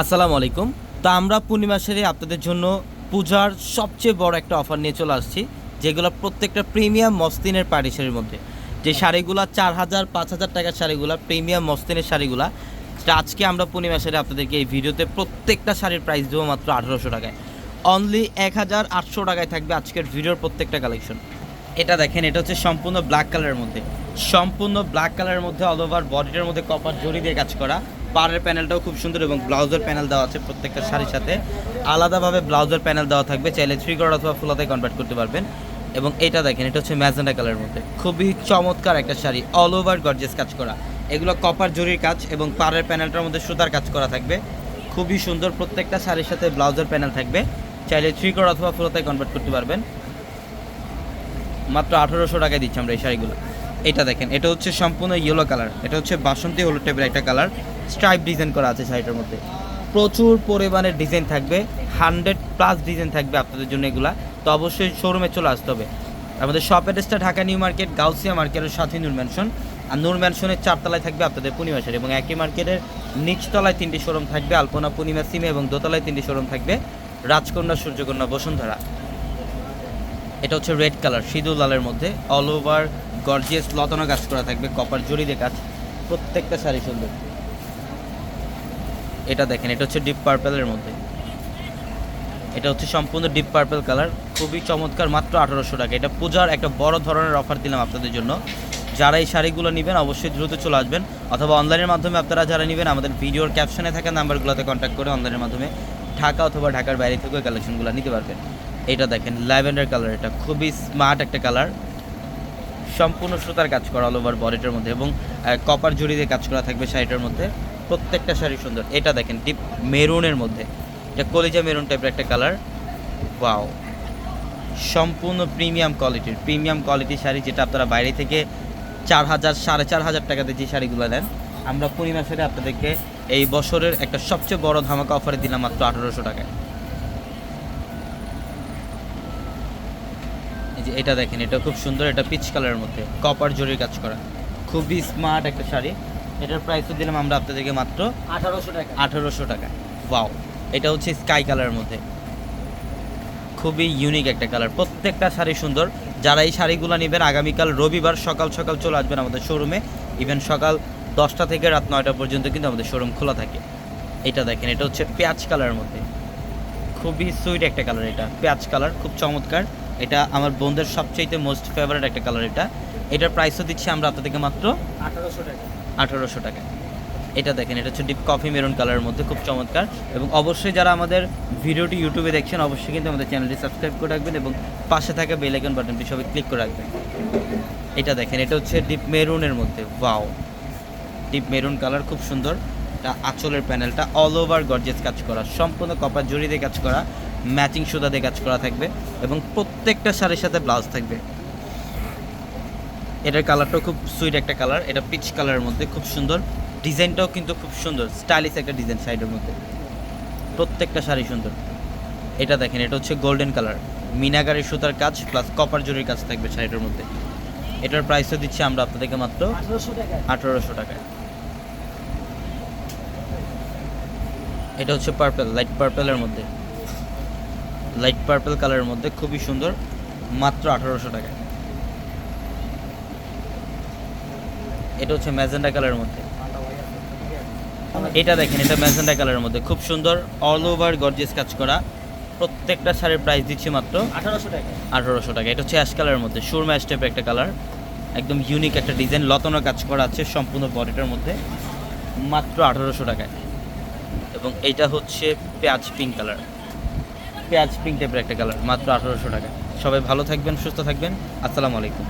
আসসালামু আলাইকুম। তো আমরা পূর্ণিমা সেরে আপনাদের জন্য পূজার সবচেয়ে বড় একটা অফার নিয়ে চলে আসছি, যেগুলো প্রত্যেকটা প্রিমিয়াম মসলিনের পাড়ি শাড়ির মধ্যে। যে শাড়িগুলো চার হাজার, পাঁচ হাজার টাকার শাড়িগুলো, প্রিমিয়াম মসলিনের শাড়িগুলো, সেটা আজকে আমরা পূর্ণিমা সেরে আপনাদেরকে এই ভিডিওতে প্রত্যেকটা শাড়ির প্রাইস দেবো মাত্র আঠারোশো টাকায়। অনলি এক হাজার আটশো টাকায় থাকবে আজকের ভিডিওর প্রত্যেকটা কালেকশন এটা দেখেন, এটা হচ্ছে সম্পূর্ণ ব্ল্যাক কালারের মধ্যে। সম্পূর্ণ ব্ল্যাক কালারের মধ্যে অল ওভার বডিটার মধ্যে কপার জড়ি দিয়ে কাজ করা। পাড়ের প্যানেলটাও খুব সুন্দর এবং ব্লাউজের প্যানেল দেওয়া আছে প্রত্যেকটা শাড়ির সাথে। আলাদাভাবে ব্লাউজের প্যানেল দেওয়া থাকবে, চাইলে থ্রি কলার অথবা ফুলাতে কনভার্ট করতে পারবেন। এবং এটা দেখেন, এটা হচ্ছে ম্যাজেন্ডা কালারের মধ্যে। খুবই চমৎকার একটা শাড়ি অল ওভার গর্জেস কাজ করা। এগুলো কপার জরির কাজ এবং পাড়ের প্যানেলটার মধ্যে সুতার কাজ করা থাকবে। খুবই সুন্দর প্রত্যেকটা শাড়ির সাথে ব্লাউজের প্যানেল থাকবে। চাইলে থ্রি কলার অথবা ফুলাতে কনভার্ট করতে পারবেন। মাত্র আঠেরোশো টাকায় দিচ্ছি আমরা এই শাড়িগুলো। এটা দেখেন, এটা হচ্ছে সম্পূর্ণ ইয়েলো কালার এটা হচ্ছে বাসন্তী হলুদ টাইপের একটা কালার স্ট্রাইপ ডিজাইন করা আছে শাড়িটার মধ্যে। প্রচুর পরিমাণে ডিজাইন থাকবে হান্ড্রেড প্লাস ডিজাইন থাকবে আপনাদের জন্য এগুলা, তো অবশ্যই শোরুমে চলে আসতে হবে। আমাদের শপ অ্যাড্রেসটা ঢাকা নিউ মার্কেট, গাউসিয়া মার্কেটের সাথে নূর ম্যানশন আর নূর ম্যানশনের চারতলায় থাকবে আপনাদের পূর্ণিমা শাড়ি, এবং একই মার্কেটের নিচতলায় তিনটি শোরুম থাকবে, আলপনা, পূর্ণিমা, সিমে, এবং দোতলায় তিনটি শোরুম থাকবে, রাজকন্যা, সূর্যকন্যা, বসুন্ধরা। এটা হচ্ছে রেড কালার সিঁদুর লালের মধ্যে অল ওভার গর্জিয়াস লতানো কাজ করা থাকবে কপার জড়ি দিয়ে কাজ প্রত্যেকটা শাড়ি সুন্দর। এটা দেখেন, এটা হচ্ছে ডিপ পার্পেলের মধ্যে। এটা হচ্ছে সম্পূর্ণ ডিপ পার্পেল কালার খুবই চমৎকার, মাত্র আঠারোশো টাকা। এটা পূজার একটা বড় ধরনের অফার দিলাম আপনাদের জন্য। যারা এই শাড়িগুলো নেবেন, অবশ্যই দ্রুত চলে আসবেন, অথবা অনলাইনের মাধ্যমে আপনারা যারা নেবেন, আমাদের ভিডিওর ক্যাপশনে থাকা নাম্বারগুলোতে কন্ট্যাক্ট করে অনলাইনের মাধ্যমে ঢাকা অথবা ঢাকার বাইরে থেকেও কালেকশনগুলো নিতে পারবেন। এটা দেখেন ল্যাভেন্ডার কালার এটা খুবই স্মার্ট একটা কালার সম্পূর্ণ সুতার কাজ করা অল ওভার বডিটার মধ্যে এবং কপার জড়ি দিয়ে কাজ করা থাকবে শাড়িটার মধ্যে। প্রত্যেকটা শাড়ি সুন্দর। এটা দেখেন ডিপ মেরুনের মধ্যে। এটা কলিজা মেরুন টাইপের একটা কালার ওয়াও সম্পূর্ণ প্রিমিয়াম কোয়ালিটির প্রিমিয়াম কোয়ালিটির শাড়ি যেটা আপনারা বাইরে থেকে চার হাজার, সাড়ে চার হাজার টাকাতে যে শাড়িগুলো নেন, আমরা পূর্ণিমা শাড়ি আপনাদেরকে এই বছরের একটা সবচেয়ে বড় ধামাকা অফারে দিলাম মাত্র আঠারোশো টাকায়। যে এটা দেখেন এটা খুব সুন্দর এটা পিচ কালারের মধ্যে কপার জরির কাজ করা। খুবই স্মার্ট একটা শাড়ি। এটার প্রাইসও দিলাম আমরা আপনাদেরকে মাত্র আঠারোশো টাকা। আঠারোশো টাকা। ওয়াও এটা হচ্ছে স্কাই কালারের মধ্যে। খুবই ইউনিক একটা কালার প্রত্যেকটা শাড়ি সুন্দর। যারা এই শাড়িগুলো নেবেন আগামীকাল রবিবার সকাল সকাল চলে আসবেন আমাদের শোরুমে ইভেন সকাল দশটা থেকে রাত নয়টা পর্যন্ত কিন্তু আমাদের শোরুম খোলা থাকে। এটা দেখেন এটা হচ্ছে পেঁয়াজ কালারের মধ্যে। খুবই সুইট একটা কালার এটা পেঁয়াজ কালার খুব চমৎকার। এটা আমার বোনদের সবচেয়ে মোস্ট ফেভারিট একটা কালার এটা। এটার প্রাইসও দিচ্ছি আমরা আপনাদেরকে মাত্র আঠারোশো টাকা। আঠারোশো টাকা। এটা দেখেন এটা হচ্ছে ডিপ কফি মেরুন কালারের মধ্যে খুব চমৎকার। এবং অবশ্যই যারা আমাদের ভিডিওটি ইউটিউবে দেখছেন অবশ্যই কিন্তু আমাদের চ্যানেলটি সাবস্ক্রাইব করে রাখবেন এবং পাশে থাকা বেল আইকন বাটনটি সবাই ক্লিক করে রাখবেন। এটা দেখেন এটা হচ্ছে ডিপ মেরুনের মধ্যে। ওয়াও ডিপ মেরুন কালার খুব সুন্দর। এটা আঁচলের প্যানেলটা অল ওভার গর্জেস কাজ করা। সম্পূর্ণ কপার জড়ি দিয়ে কাজ করা। ম্যাচিং সুতা দিয়ে কাজ করা থাকবে এবং প্রত্যেকটা শাড়ির সাথে ব্লাউজ থাকবে। এটার কালারটাও খুব সুইট একটা কালার, এটা পিচ কালারের মধ্যে, খুব সুন্দর। ডিজাইনটাও কিন্তু খুব সুন্দর, স্টাইলিশ একটা ডিজাইন সাইডের মধ্যে। প্রত্যেকটা শাড়ি সুন্দর। এটা দেখেন, এটা হচ্ছে গোল্ডেন কালার। মিনাগারি সুতার কাজ প্লাস কপার জরির কাজ থাকবে শাড়িটার মধ্যে। এটার প্রাইসও দিচ্ছি আমরা আপনাদেরকে মাত্র আঠারোশো টাকায়। এটা হচ্ছে পার্পেল লাইট পার্পেলের মধ্যে। লাইট পার্পল কালারের মধ্যে খুবই সুন্দর মাত্র আঠারোশো টাকায় এটা হচ্ছে ম্যাজেন্ডা কালারের মধ্যে। এটা দেখেন এটা ম্যাজেন্ডা কালারের মধ্যে। খুব সুন্দর অল ওভার গর্জিয়াস কাজ করা। প্রত্যেকটা শাড়ির প্রাইস দিচ্ছি মাত্র আঠারোশো টাকা। আঠারোশো টাকা। এটা হচ্ছে অ্যাশ কালারের মধ্যে সুরমা স্টেপের একটা কালার একদম ইউনিক একটা ডিজাইন লতানো কাজ করা আছে সম্পূর্ণ বডিটার মধ্যে মাত্র আঠারোশো টাকায়। এবং এটা হচ্ছে পেঁয়াজ পিঙ্ক কালার পেঁয়াজ পিঙ্ক টাইপের একটা কালার মাত্র আঠারোশো টাকা। সবাই ভালো থাকবেন, সুস্থ থাকবেন। আসসালামু আলাইকুম।